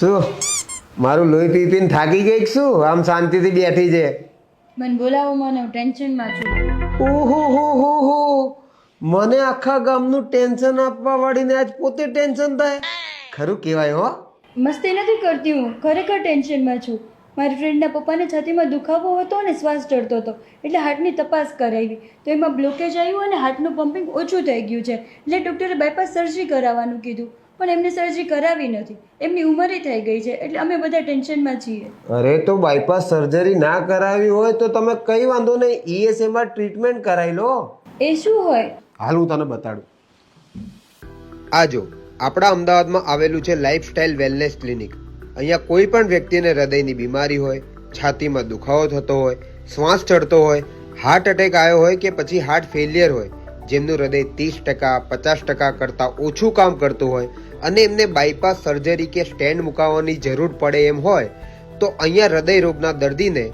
શું? મારું લોહી પી પીને થાકી ગઈ કે શું? આમ શાંતિથી બેઠી છે. મને બોલાવો મને હું ટેન્શનમાં છું. ઓહો હો હો હો. મને આખા ગામનું ટેન્શન આપવા વાળીને આજ પોતે ટેન્શન થાય. ખરું કહેવાય હો. મસ્તી નથી કરતી હું ખરેખર ટેન્શનમાં છું. મારી ફ્રેન્ડના પપ્પાને છાતીમાં દુખાવો હતો અને શ્વાસ ચડતો હતો. એટલે હાર્ટની તપાસ કરાવી. તો એમાં બ્લોકેજ આવ્યું અને હાર્ટનું પમ્પિંગ ઓછું થઈ ગયું છે. એટલે ડૉક્ટરે બાયપાસ સર્જરી કરાવવાનું કીધું. પણ એમને સર્જરી કરાવી નથી. એમની ઉંમરે થઈ ગઈ છે એટલે અમે બધા ટેન્શનમાં છીએ. અરે તો બાયપાસ સર્જરી ના કરાવી હોય તો તમે કઈ વાંધો નહીં ઈએસએમાં ટ્રીટમેન્ટ કરાવી લો. એ શું હોય? હાલ હું તને બતાડું. આ જો આપણા અમદાવાદમાં આવેલું છે લાઇફસ્ટાઇલ વેલનેસ ક્લિનિક અહીંયા કોઈ પણ વ્યક્તિને હૃદયની બીમારી હોય છાતીમાં દુખાવો થતો હોય શ્વાસ ચડતો હોય હાર્ટ એટેક આવ્યો હોય કે પછી હાર્ટ ફેલિયર હોય જેમનું હૃદય ત્રીસ ટકા, પચાસ ટકા કરતાં ઓછું કામ કરતું હોય અને એમને બાયપાસ સર્જરી કે સ્ટેન્ડ મુકાવવાની જરૂર પડે એમ હોય, તો અહીંયા હૃદય રોગના દર્દીને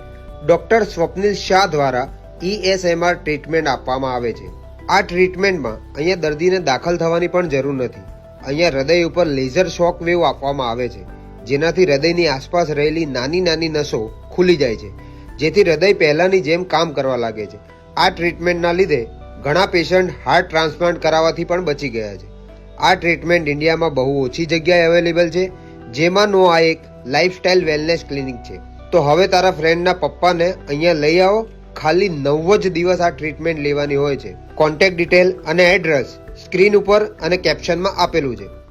ડૉક્ટર સ્વપ્નિલ શાહ દ્વારા ઈએસએમઆર ટ્રીટમેન્ટ આપવામાં આવે છે. આ ટ્રીટમેન્ટમાં અહીંયા દર્દીને દાખલ થવાની પણ જરૂર નથી. અહીંયા હૃદય ઉપર લેઝર શોક વેવ આપવામાં આવે છે, જેનાથી હૃદયની આસપાસ રહેલી નાની નાની નસો ખુલી જાય છે, જેથી હૃદય પહેલાંની જેમ કામ કરવા લાગે છે. આ ટ્રીટમેન્ટના લીધે ઘણા પેશન્ટ હાર્ટ ટ્રાન્સપ્લાન્ટ કરાવવાથી પણ બચી ગયા છે. આ ટ્રીટમેન્ટ ઇન્ડિયામાં બહુ ઓછી જગ્યાએ અવેલેબલ છે જેમાંનો આ એક લાઈફસ્ટાઈલ વેલનેસ ક્લિનિક છે. તો હવે તારા ફ્રેન્ડના પપ્પાને અહીંયા લઈ આવો, ખાલી નવ જ દિવસ આ ટ્રીટમેન્ટ લેવાની હોય છે. કોન્ટેક્ટ ડિટેલ અને એડ્રેસ સ્ક્રીન ઉપર અને કેપ્શનમાં આપેલું છે.